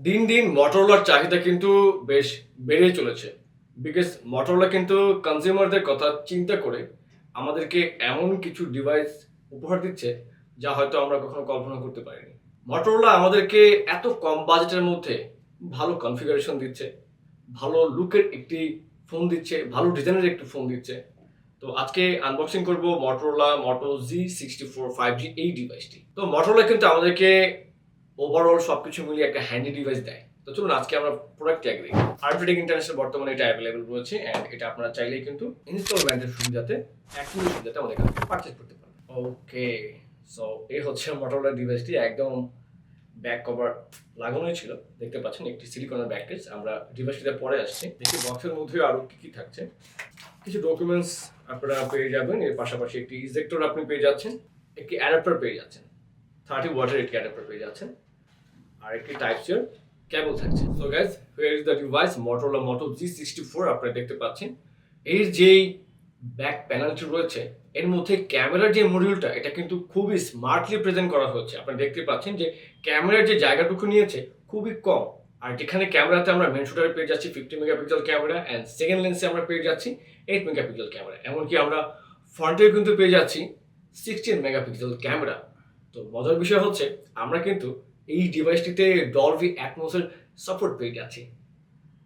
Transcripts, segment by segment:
দিন দিন মটোরোলার চাহিদা কিন্তু বেশ বেড়ে চলেছে। বিকজ মটোরোলা কিন্তু কনজিউমারদের কথা চিন্তা করে আমাদেরকে এমন কিছু ডিভাইস উপহার দিচ্ছে যা হয়তো আমরা কখনো কল্পনা করতে পারিনি। মটোরোলা আমাদেরকে এত কম বাজেটের মধ্যে ভালো কনফিগারেশন দিচ্ছে, ভালো লুকের একটি ফোন দিচ্ছে, ভালো ডিজাইনের একটি ফোন দিচ্ছে। তো আজকে আনবক্সিং করব Motorola Moto G sixty four five G এই ডিভাইসটি তো মটোরোলা কিন্তু আমাদেরকে ওভারঅল সবকিছু মিলিয়ে একটা হ্যান্ডি ডিভাইস দেয়। তো চলুন, আজকে আমরা প্রোডাক্ট ট্যাগ দিই আরপিটেক ইন্টারন্যাশনাল বর্তমানে এটা অ্যাভেলেবল রয়েছে অ্যান্ড এটা আপনারা চাইলেই কিন্তু ইনস্টলমেন্টের সুবিধাতে একদিনের সুবিধাতে আমাদের কাছে পারচেজ করতে পারবেন। ওকে সো এই হচ্ছে মোটরোলা ডিভাইসটি একদম ব্যাক কভার লাগানোই ছিল। দেখতে পাচ্ছেন, একটি সিলিকনের ব্যাক কেস আমরা ডিভাইসটিতে পরে আসছি। দেখি বক্সের মধ্যে আরও কী কী থাকছে। কিছু ডকুমেন্টস আপনারা পেয়ে যাবেন। এর পাশাপাশি একটি ইজেক্টর আপনি পেয়ে যাচ্ছেন। একটি অ্যাডাপ্টার পেয়ে যাচ্ছেন। থার্টি ওয়াটের একটি অ্যাডাপ্টার পেয়ে যাচ্ছেন। আর একটি টাইপ কেবল থাকছে। So guys here is the device Motorola Moto G sixty four আপনারা দেখতে পাচ্ছেন। এর যেই ব্যাক প্যানেলটি রয়েছে, এর মধ্যে ক্যামেরার যে মডিউলটা এটা কিন্তু খুবই স্মার্টলি প্রেজেন্ট করা হচ্ছে আপনারা দেখতে পাচ্ছেন যে ক্যামেরার যে জায়গাটুকু নিয়েছে, খুবই কম। আর যেখানে ক্যামেরাতে আমরা মেন শুটারে পেয়ে যাচ্ছি fifty megapixel camera and second লেন্সে আমরা পেয়ে যাচ্ছি এইট মেগাপিক্সেল ক্যামেরা এমনকি আমরা ফ্রন্টেও কিন্তু পেয়ে যাচ্ছি সিক্সটিন মেগাপিক্সেল ক্যামেরা তো মজার বিষয় হচ্ছে, আমরা কিন্তু এই ডিভাইসটিতে ডলভি অ্যাটমোসের সাপোর্ট পেয়ে যাচ্ছি।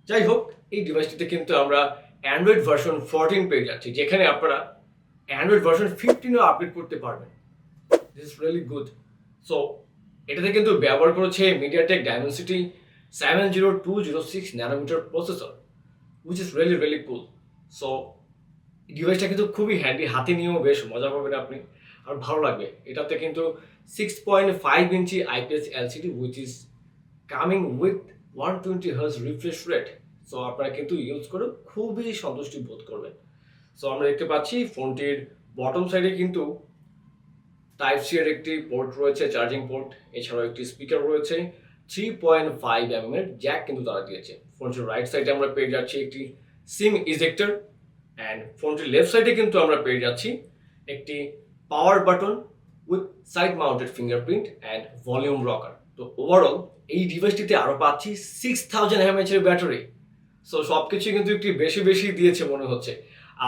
যাই হোক, এই ডিভাইসটিতে কিন্তু আমরা অ্যান্ড্রয়েড ভার্সন ফোরটিন পেয়ে যাচ্ছি, যেখানে আপনারা অ্যান্ড্রয়েড ভার্সন ফিফটিনও আপডেট করতে পারবেন। This is really good so এটাতে কিন্তু ব্যবহার করেছে MediaTek Dimensity seven zero two zero six nanometer processor which is really really cool so ডিভাইসটা কিন্তু খুবই হ্যান্ডি হাতে নিয়েও বেশ মজা পাবেন আপনি। আর ভালো লাগবে। এটাতে কিন্তু six point five inch IPS LCD which is coming with one twenty hertz refresh rate so আপনারা কিন্তু ইউজ করে খুবই সন্তুষ্টি বোধ করবেন। সো আমরা দেখতে পাচ্ছি ফোনটির বটম সাইডে কিন্তু টাইপ সি এর একটি পোর্ট রয়েছে চার্জিং পোর্ট এছাড়াও একটি স্পিকার রয়েছে থ্রি পয়েন্ট ফাইভ এম এর জ্যাক কিন্তু তারা দিয়েছে। ফোনটির রাইট সাইডে আমরা পেয়ে যাচ্ছি একটি সিম ইজেক্টর অ্যান্ড ফোনটির লেফট সাইডে কিন্তু আমরা পেয়ে যাচ্ছি একটি power button with side mounted fingerprint and volume rocker তো ওভারঅল এই ডিভাইসটিতে আরও পাচ্ছি সিক্স থাউজেন্ড এমএচ এর ব্যাটারি সো সব কিছু কিন্তু একটু বেশি বেশি দিয়েছে মনে হচ্ছে।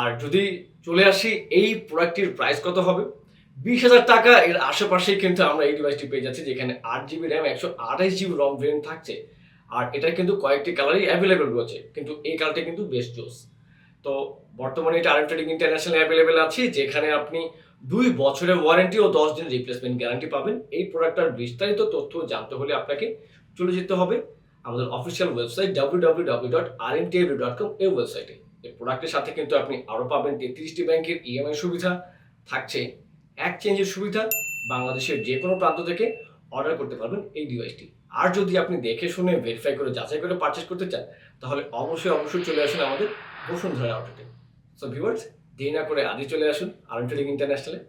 আর যদি চলে আসি, এই প্রোডাক্টটির প্রাইস কত হবে? বিশ হাজার টাকা। এর আশেপাশেই কিন্তু আমরা এই ডিভাইসটি পেয়ে যাচ্ছি, যেখানে আট জিবি র্যাম একশো আঠাশ জিবি রম ভেরিয়েন্ট থাকছে। আর এটা কিন্তু কয়েকটি কালারই অ্যাভেলেবেল রয়েছে, কিন্তু এই কালারটা কিন্তু বেস্ট জোস। তো বর্তমানে এটা ট্রেডিং ইন্টারন্যাশনাল অ্যাভেলেবেল আছে, যেখানে আপনি দুই বছরের ওয়ারেন্টি ও দশ দিন রিপ্লেসমেন্ট গ্যারান্টি পাবেন। এই প্রোডাক্টটার বিস্তারিত তথ্য জানতে হলে আপনাকে চলে যেতে হবে আমাদের official website W W W dot R M dot com এই ওয়েবসাইটে এই প্রোডাক্টের সাথে কিন্তু আপনি আরও পাবেন তেত্রিশটি ব্যাংকের ইএমআই সুবিধা, থাকছে এক চেঞ্জের সুবিধা, বাংলাদেশের যে কোনো প্রান্ত থেকে অর্ডার করতে পারবেন এই ডিভাইসটি আর যদি আপনি দেখে শুনে ভেরিফাই করে যাচাই করে পারচেস করতে চান, তাহলে অবশ্যই অবশ্যই চলে আসুন আমাদের বসুন্ধরা আউটলেটে সো ভিউয়ার্স দেরি না করে আজই চলে আসুন আরন ট্রেডিং ইন্টারন্যাশনালে।